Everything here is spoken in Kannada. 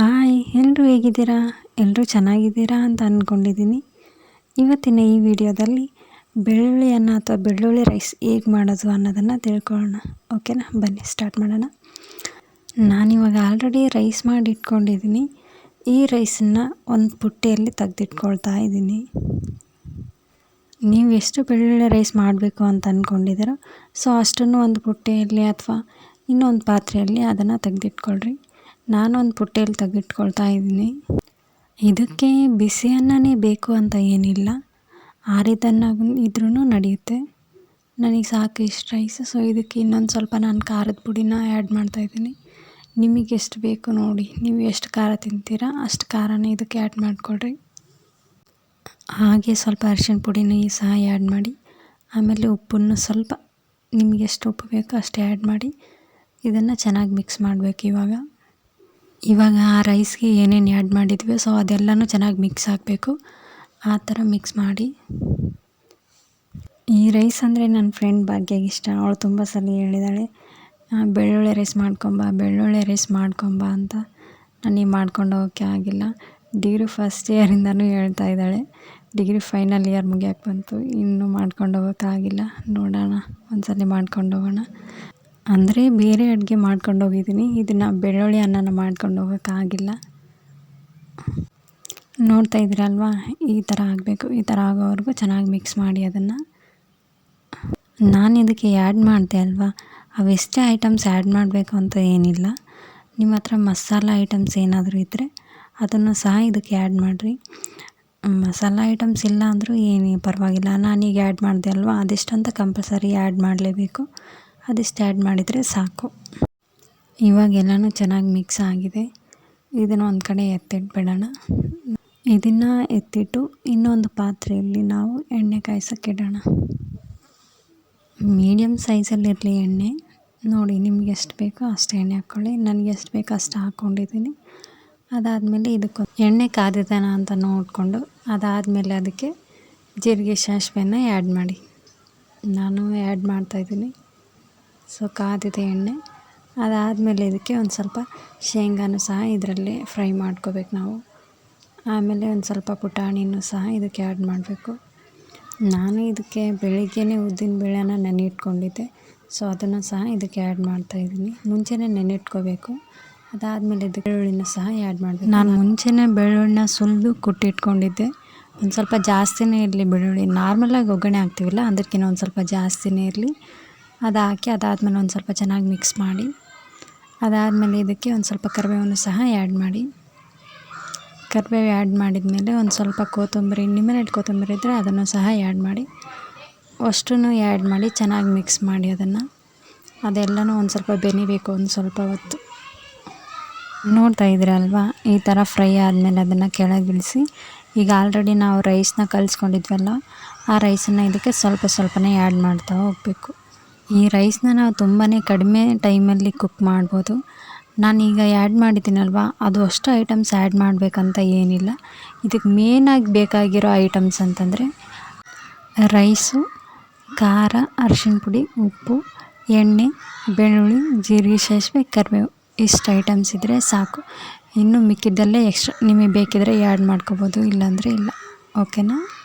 ಹಾಯ್ ಎಲ್ಲರೂ ಹೇಗಿದ್ದೀರಾ? ಎಲ್ಲರೂ ಚೆನ್ನಾಗಿದ್ದೀರಾ ಅಂತ ಅಂದ್ಕೊಂಡಿದ್ದೀನಿ ಇವತ್ತಿನ ಈ ವಿಡಿಯೋದಲ್ಲಿ ಬೆಳ್ಳುಳ್ಳಿಯನ್ನು ಅಥವಾ ಬೆಳ್ಳುಳ್ಳಿ ರೈಸ್ ಹೇಗೆ ಮಾಡೋದು ಅನ್ನೋದನ್ನು ತಿಳ್ಕೊಳ್ಳೋಣ. ಓಕೆನಾ? ಬನ್ನಿ, ಸ್ಟಾರ್ಟ್ ಮಾಡೋಣ. ನಾನಿವಾಗ ಆಲ್ರೆಡಿ ರೈಸ್ ಮಾಡಿ ಇಟ್ಕೊಂಡಿದ್ದೀನಿ ಈ ರೈಸನ್ನು ಒಂದು ಪುಟ್ಟಿಯಲ್ಲಿ ತೆಗೆದಿಟ್ಕೊಳ್ತಾ ಇದ್ದೀನಿ. ನೀವು ಎಷ್ಟು ಬೆಳ್ಳುಳ್ಳಿ ರೈಸ್ ಮಾಡಬೇಕು ಅಂತ ಅಂದ್ಕೊಂಡಿದ್ದೀರೋ ಸೊ ಅಷ್ಟನ್ನು ಒಂದು ಪುಟ್ಟಿಯಲ್ಲಿ ಅಥವಾ ಇನ್ನೊಂದು ಪಾತ್ರೆಯಲ್ಲಿ ಅದನ್ನು ತೆಗೆದಿಟ್ಕೊಳ್ರಿ. ನಾನೊಂದು ಪುಟ್ಟಿಯಲ್ಲಿ ತೆಗೆದಿಟ್ಕೊಳ್ತಾ ಇದ್ದೀನಿ. ಇದಕ್ಕೆ ಬಿಸಿ ಅನ್ನನೇ ಬೇಕು ಅಂತ ಏನಿಲ್ಲ. ಆರಿದನ್ನ ಇದ್ರೂ ನಡೆಯುತ್ತೆ. ನನಗೆ ಸಾಕು ಇಷ್ಟು ರೈಸ್ ಸೊ ಇದಕ್ಕೆ ಇನ್ನೊಂದು ಸ್ವಲ್ಪ ನಾನು ಖಾರದ ಪುಡಿನ ಆ್ಯಡ್ ಮಾಡ್ತಾಯಿದ್ದೀನಿ ನಿಮಗೆ ಎಷ್ಟು ಬೇಕು ನೋಡಿ. ನೀವು ಎಷ್ಟು ಖಾರ ತಿಂತೀರಾ, ಅಷ್ಟು ಖಾರನೇ ಇದಕ್ಕೆ ಆ್ಯಡ್ ಮಾಡಿಕೊಡ್ರಿ ಹಾಗೆ ಸ್ವಲ್ಪ ಅರಿಶಿನ ಪುಡಿನ ಸಹ ಆ್ಯಡ್ ಮಾಡಿ. ಆಮೇಲೆ ಉಪ್ಪನ್ನು ಸ್ವಲ್ಪ ನಿಮಗೆ ಎಷ್ಟು ಉಪ್ಪು ಬೇಕೋ ಅಷ್ಟೇ ಆ್ಯಡ್ ಮಾಡಿ. ಇದನ್ನು ಚೆನ್ನಾಗಿ ಮಿಕ್ಸ್ ಮಾಡಬೇಕು ಇವಾಗ. ಇವಾಗ ಆ ರೈಸ್ಗೆ ಏನೇನು ಆ್ಯಡ್ ಮಾಡಿದ್ವಿ ಸೊ ಅದೆಲ್ಲನೂ ಚೆನ್ನಾಗಿ ಮಿಕ್ಸ್ ಆಗಬೇಕು. ಆ ಥರ ಮಿಕ್ಸ್ ಮಾಡಿ. ಈ ರೈಸ್ ಅಂದರೆ ನನ್ನ ಫ್ರೆಂಡ್ ಭಾಗ್ಯಗೆ ಇಷ್ಟ. ಅವಳು ತುಂಬ ಸಲ ಹೇಳಿದಾಳೆ ಬೆಳ್ಳುಳ್ಳಿ ರೈಸ್ ಮಾಡ್ಕೊಂಬ, ಬೆಳ್ಳುಳ್ಳಿ ರೈಸ್ ಮಾಡ್ಕೊಂಬ ಅಂತ. ನನಗೆ ಮಾಡ್ಕೊಂಡು ಹೋಗೋಕ್ಕೆ ಆಗಿಲ್ಲ. ಡಿಗ್ರಿ ಫಸ್ಟ್ ಇಯರಿಂದನೂ ಹೇಳ್ತಾ ಇದ್ದಾಳೆ. ಡಿಗ್ರಿ ಫೈನಲ್ ಇಯರ್ ಮುಗಿಯೋಕೆ ಬಂತು. ಇನ್ನೂ ಮಾಡ್ಕೊಂಡು ಹೋಗೋಕ್ಕಾಗಿಲ್ಲ ನೋಡೋಣ. ಒಂದ್ಸಲ ಮಾಡ್ಕೊಂಡು ಹೋಗೋಣ. ಅಂದರೆ ಬೇರೆ ಅಡುಗೆ ಮಾಡ್ಕೊಂಡು ಹೋಗಿದ್ದೀನಿ. ಇದನ್ನು ಬೆಳ್ಳುಳ್ಳಿ ಅನ್ನನ ಮಾಡ್ಕೊಂಡು ಹೋಗೋಕ್ಕಾಗಿಲ್ಲ ನೋಡ್ತಾ ಇದ್ದೀರಲ್ವಾ ಈ ಥರ ಆಗಬೇಕು. ಈ ಥರ ಆಗೋವರೆಗೂ ಚೆನ್ನಾಗಿ ಮಿಕ್ಸ್ ಮಾಡಿ ಅದನ್ನು. ನಾನು ಇದಕ್ಕೆ ಆ್ಯಡ್ ಮಾಡಿದೆ ಅಲ್ವಾ? ಅವೆಷ್ಟೇ ಐಟಮ್ಸ್ ಆ್ಯಡ್ ಮಾಡಬೇಕು ಅಂತ ಏನಿಲ್ಲ. ನಿಮ್ಮ ಹತ್ರ ಮಸಾಲ ಐಟಮ್ಸ್ ಏನಾದರೂ ಇದ್ದರೆ ಅದನ್ನು ಸಹ ಇದಕ್ಕೆ ಆ್ಯಡ್ ಮಾಡಿರಿ. ಮಸಾಲ ಐಟಮ್ಸ್ ಇಲ್ಲ ಅಂದರೂ ಏನೇ ಪರವಾಗಿಲ್ಲ. ನಾನೀಗ ಆ್ಯಡ್ ಮಾಡಿದೆ ಅಲ್ವಾ? ಅದೆಷ್ಟಂತ ಕಂಪಲ್ಸರಿ ಆ್ಯಡ್ ಮಾಡಲೇಬೇಕು? ಅದಿಷ್ಟು ಆ್ಯಡ್ ಮಾಡಿದರೆ ಸಾಕು. ಇವಾಗ ಎಲ್ಲನೂ ಚೆನ್ನಾಗಿ ಮಿಕ್ಸ್ ಆಗಿದೆ. ಇದನ್ನು ಒಂದು ಕಡೆ ಎತ್ತಿಟ್ಬಿಡೋಣ. ಇದನ್ನು ಎತ್ತಿಟ್ಟು ಇನ್ನೊಂದು ಪಾತ್ರೆಯಲ್ಲಿ ನಾವು ಎಣ್ಣೆ ಕಾಯಿಸೋಕ್ಕಿಡೋಣ ಮೀಡಿಯಮ್ ಸೈಜಲ್ಲಿರಲಿ ಎಣ್ಣೆ. ನೋಡಿ, ನಿಮ್ಗೆ ಎಷ್ಟು ಬೇಕೋ ಅಷ್ಟು ಎಣ್ಣೆ ಹಾಕ್ಕೊಳ್ಳಿ. ನನಗೆ ಎಷ್ಟು ಬೇಕೋ ಅಷ್ಟು ಹಾಕ್ಕೊಂಡಿದ್ದೀನಿ. ಅದಾದಮೇಲೆ ಇದಕ್ಕೆ ಎಣ್ಣೆ ಕಾದಿದ್ದಾನ ಅಂತ ನೋಡಿಕೊಂಡು ಅದಾದಮೇಲೆ ಅದಕ್ಕೆ ಜೀರಿಗೆ ಸಾಸಿವೆನ ಆ್ಯಡ್ ಮಾಡಿ. ನಾನು ಆ್ಯಡ್ ಮಾಡ್ತಾಯಿದ್ದೀನಿ ಸೊ ಕಾದಿದೆ ಎಣ್ಣೆ, ಅದಾದಮೇಲೆ ಇದಕ್ಕೆ ಒಂದು ಸ್ವಲ್ಪ ಶೇಂಗಾನು ಸಹ ಇದರಲ್ಲಿ ಫ್ರೈ ಮಾಡ್ಕೋಬೇಕು ನಾವು. ಆಮೇಲೆ ಒಂದು ಸ್ವಲ್ಪ ಪುಟಾಣಿನೂ ಸಹ ಇದಕ್ಕೆ ಆ್ಯಡ್ ಮಾಡಬೇಕು. ನಾನು ಇದಕ್ಕೆ ಬೆಳಿಗ್ಗೆನೇ ಉದ್ದಿನ ಬೇಳೆನ ನೆನೆಯಿಟ್ಕೊಂಡಿದ್ದೆ. ಸೊ ಅದನ್ನು ಸಹ ಇದಕ್ಕೆ ಆ್ಯಡ್ ಮಾಡ್ತಾಯಿದ್ದೀನಿ ಮುಂಚೆನೇ ನೆನೆಯಿಟ್ಕೋಬೇಕು. ಅದಾದಮೇಲೆ ಇದು ಬೆಳ್ಳುಳ್ಳಿನ ಸಹ ಆ್ಯಡ್ ಮಾಡಬೇಕು. ನಾನು ಮುಂಚೆನೇ ಬೆಳ್ಳುಳ್ಳಿನ ಸುಲಿದು ಕುಟ್ಟಿಟ್ಕೊಂಡಿದ್ದೆ. ಒಂದು ಸ್ವಲ್ಪ ಜಾಸ್ತಿನೇ ಇರಲಿ ಬೆಳ್ಳುಳ್ಳಿ. ನಾರ್ಮಲಾಗಿ ಒಗ್ಗರಣೆ ಹಾಕ್ತೀವಲ್ಲ ಅದಕ್ಕಿಂತ ಒಂದು ಸ್ವಲ್ಪ ಜಾಸ್ತಿನೇ ಇರಲಿ. ಅದು ಹಾಕಿ ಅದಾದಮೇಲೆ ಒಂದು ಸ್ವಲ್ಪ ಚೆನ್ನಾಗಿ ಮಿಕ್ಸ್ ಮಾಡಿ, ಅದಾದಮೇಲೆ ಇದಕ್ಕೆ ಒಂದು ಸ್ವಲ್ಪ ಕರಿಬೇವನ್ನು ಸಹ ಆ್ಯಡ್ ಮಾಡಿ. ಕರಿಬೇವು ಆ್ಯಡ್ ಮಾಡಿದ ಮೇಲೆ ಒಂದು ಸ್ವಲ್ಪ ಕೊತ್ತಂಬರಿ ನಿಮ್ಮನೆಟ್ ಕೊತ್ತಂಬರಿ ಇದ್ದರೆ ಅದನ್ನು ಸಹ ಆ್ಯಡ್ ಮಾಡಿ. ಅಷ್ಟೂ ಆ್ಯಡ್ ಮಾಡಿ ಚೆನ್ನಾಗಿ ಮಿಕ್ಸ್ ಮಾಡಿ ಅದನ್ನು. ಅದೆಲ್ಲನೂ ಒಂದು ಸ್ವಲ್ಪ ಬೆನಿಬೇಕು ಒಂದು ಸ್ವಲ್ಪ ಹೊತ್ತು. ನೋಡ್ತಾ ಇದ್ದೀರಲ್ವಾ ಈ ಥರ ಫ್ರೈ ಆದಮೇಲೆ ಅದನ್ನು ಕೆಳಗಿಳಿಸಿ ಈಗ ಆಲ್ರೆಡಿ ನಾವು ರೈಸ್ನ ಕಲಿಸ್ಕೊಂಡಿದ್ವಲ್ಲ, ಆ ರೈಸನ್ನು ಇದಕ್ಕೆ ಸ್ವಲ್ಪ ಸ್ವಲ್ಪನೇ ಆ್ಯಡ್ ಮಾಡ್ತಾ ಹೋಗಬೇಕು. ಈ ರೈಸ್ನ ನಾವು ತುಂಬಾ ಕಡಿಮೆ ಟೈಮಲ್ಲಿ ಕುಕ್ ಮಾಡ್ಬೋದು. ನಾನೀಗ ಆ್ಯಡ್ ಮಾಡಿದ್ದೀನಲ್ವ? ಅದು ಅಷ್ಟು ಐಟಮ್ಸ್ ಆ್ಯಡ್ ಮಾಡಬೇಕಂತ ಏನಿಲ್ಲ. ಇದಕ್ಕೆ ಮೇನಾಗಿ ಬೇಕಾಗಿರೋ ಐಟಮ್ಸ್ ಅಂತಂದರೆ ರೈಸು, ಖಾರ, ಅರಿಶಿಣ ಪುಡಿ, ಉಪ್ಪು, ಎಣ್ಣೆ, ಬೆಳ್ಳುಳ್ಳಿ, ಜೀರಿಗೆ ಸಾಸಿವೆ ಕರಿಬೇವು. ಇಷ್ಟು ಐಟಮ್ಸ್ ಇದ್ದರೆ ಸಾಕು. ಇನ್ನು ಮಿಕ್ಕಿದ್ದಲ್ಲೇ ಎಕ್ಸ್ಟ್ರಾ ನಿಮಗೆ ಬೇಕಿದ್ರೆ ಆ್ಯಡ್ ಮಾಡ್ಕೋಬೋದು, ಇಲ್ಲಾಂದರೆ ಇಲ್ಲ. ಓಕೆನಾ?